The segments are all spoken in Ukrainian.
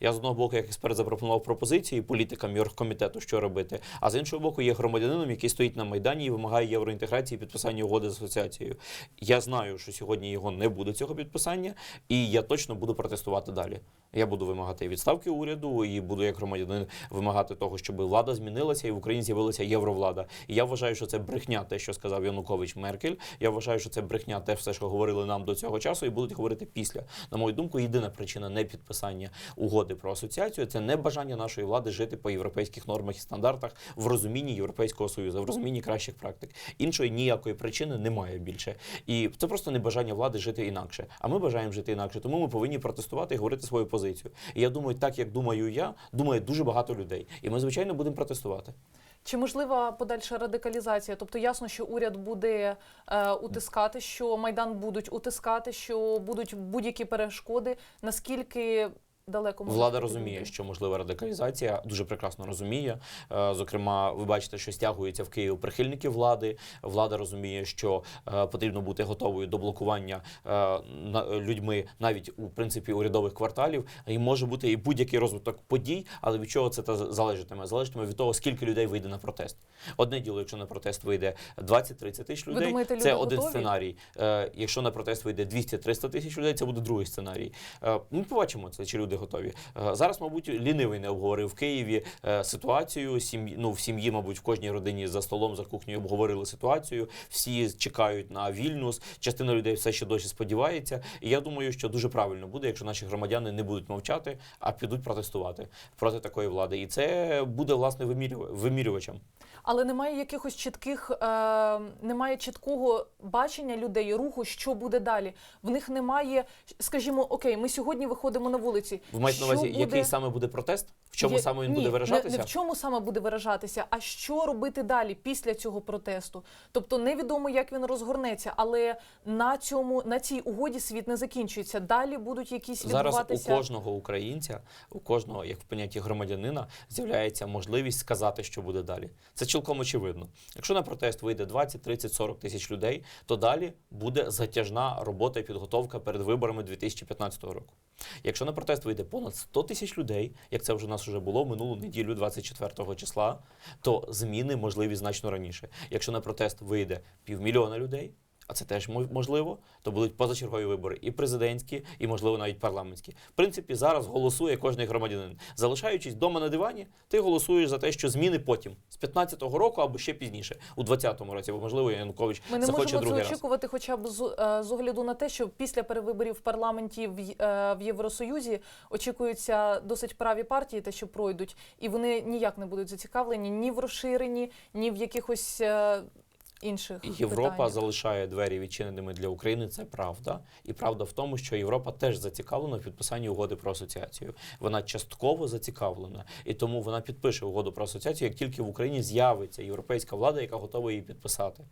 Я з одного боку, як експерт, запропонував пропозиції політикам і оргкомітету, що робити. А з іншого боку, є громадянином, який стоїть на майдані і вимагає євроінтеграції і підписання угоди з асоціацією. Я знаю, що сьогодні його не буде цього підписання, і я точно буду протестувати далі. Я буду вимагати відставки уряду і буду як громадянин вимагати того, щоб влада змінилася і в Україні з'явилася євровлада. І я вважаю, що це брехня, те, що сказав Янукович Меркель. Я вважаю, що це брехня, те все, що говорили нам до цього часу, і будуть говорити після. На мою думку, єдина причина не підписання угоди про асоціацію це не бажання нашої влади жити по європейських нормах і стандартах в розумінні Європейського союзу, в розумінні кращих практик. Іншої ніякої причини немає більше. І це просто не бажання влади жити інакше. А ми бажаємо жити інакше. Тому ми повинні протестувати і говорити свою позицію. І я думаю, так як думаю я, думає дуже багато людей. І ми, звичайно, будемо протестувати. Чи можлива подальша радикалізація? Тобто ясно, що уряд буде е, утискати, що майдан будуть утискати, що будуть будь-які перешкоди. Наскільки далеко можуть Влада розуміє, що можлива радикалізація, дуже прекрасно розуміє. Е, Зокрема, ви бачите, що стягуються в Київ прихильники влади. Влада розуміє, що е, потрібно бути готовою до блокування е, людьми навіть у принципі урядових кварталів. І може бути і будь-який розвиток подій, але від чого це залежатиме? Залежатиме від того, скільки людей вийде на протест. Одне діло, якщо на протест вийде 20-30 тисяч людей, думаєте, це один готові? сценарій. Якщо на протест вийде 200-300 тисяч людей, це буде другий сценарій. Ми побачимо це, чи люди готові. Е, Зараз, мабуть, лінивий не обговорив в Києві е, ситуацію. Сім'ї, ну, в сім'ї, мабуть, в кожній родині за столом, за кухнею обговорили ситуацію. Всі чекають на Вільнюс. Частина людей все ще досі сподівається. І я думаю, що дуже правильно буде, якщо наші громадяни не будуть мовчати, а підуть протестувати проти такої влади. І це буде власне вимірюва- вимірювачем. Але немає якихось чітких, е, немає чіткого бачення людей, руху, що буде далі. В них немає, скажімо, окей, ми сьогодні виходимо на вулиці. Ви маєте на увазі, буде- який саме буде протест? В чому Є- саме він Ні, буде виражатися? Не, не в чому саме буде виражатися, а що робити далі після цього протесту. Тобто невідомо, як він розгорнеться, але на цьому на цій угоді світ не закінчується. Далі будуть якісь Зараз у кожного українця, у кожного, як в понятті громадянина, з'являється можливість сказати, що буде далі. Це цілком очевидно. Якщо на протест вийде 20, 30, 40 тисяч людей, то далі буде затяжна робота і підготовка перед виборами 2015 року. Якщо на протест вийде понад 100 тисяч людей, як це вже у нас вже було минулу неділю, 24 числа, то зміни можливі значно раніше. Якщо на протест вийде півмільйона людей, а це теж мо- можливо, то будуть позачергові вибори і президентські, і можливо навіть парламентські. В принципі, зараз голосує кожний громадянин. Залишаючись вдома на дивані, ти голосуєш за те, що зміни потім з 15-го року або ще пізніше, у 20-му році, бо можливо Янукович Ми не можемо це очікувати, хоча б з, е, з огляду на те, що після перевиборів в парламенті в, е, в Євросоюзі очікуються досить праві партії, те, що пройдуть, і вони ніяк не будуть зацікавлені ні в розширенні, ні в якихось е, інших Європа питаннях. залишає двері відчиненими для України. Це правда, і правда в тому, що Європа теж зацікавлена в підписанні угоди про асоціацію. Вона частково зацікавлена, і тому вона підпише угоду про асоціацію, як тільки в Україні з'явиться європейська влада, яка готова її підписати.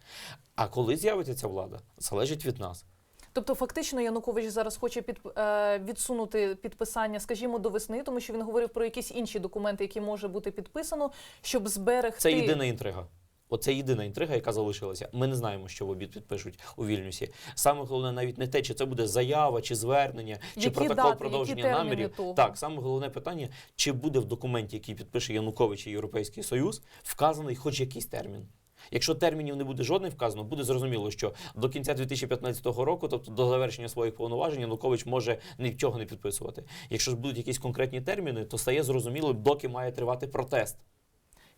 А коли з'явиться ця влада, залежить від нас. Тобто, фактично, Янукович зараз хоче під, е, відсунути підписання, скажімо, до весни, тому що він говорив про якісь інші документи, які може бути підписано, щоб зберегти Це єдина інтрига. Оце єдина інтрига, яка залишилася. Ми не знаємо, що в обід підпишуть у Вільнюсі. Саме головне навіть не те, чи це буде заява, чи звернення, чи Які протокол дати, продовження терміни намірів. того? Так, саме головне питання, чи буде в документі, який підпише Янукович і Європейський Союз, вказаний хоч якийсь термін. Якщо термінів не буде жодних вказано, буде зрозуміло, що до кінця 2015 року, тобто до завершення своїх повноважень, Янукович може нічого не підписувати. Якщо ж будуть якісь конкретні терміни, то стає зрозуміло, доки має тривати протест.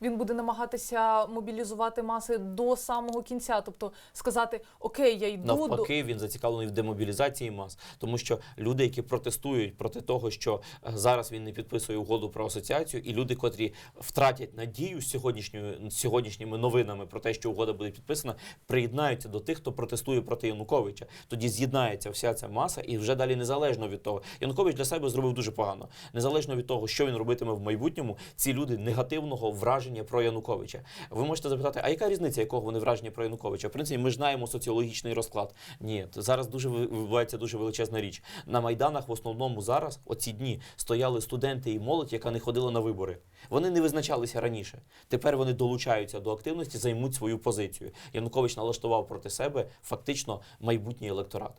Він буде намагатися мобілізувати маси до самого кінця, тобто сказати Окей, я йду до Навпаки, він зацікавлений в демобілізації мас, тому що люди, які протестують проти того, що е, зараз він не підписує угоду про асоціацію, і люди, котрі втратять надію сьогоднішньою сьогоднішніми новинами про те, що угода буде підписана, приєднаються до тих, хто протестує проти Януковича. Тоді з'єднається вся ця маса, і вже далі незалежно від того, Янукович для себе зробив дуже погано. Незалежно від того, що він робитиме в майбутньому, ці люди негативного враження про Януковича. Ви можете запитати, а яка різниця, якого вони враження про Януковича? В принципі, ми ж знаємо соціологічний розклад. Ні, зараз дуже відбувається дуже величезна річ. На майданах в основному зараз, оці дні, стояли студенти і молодь, яка не ходила на вибори. Вони не визначалися раніше. Тепер вони долучаються до активності, займуть свою позицію. Янукович налаштував проти себе фактично майбутній електорат.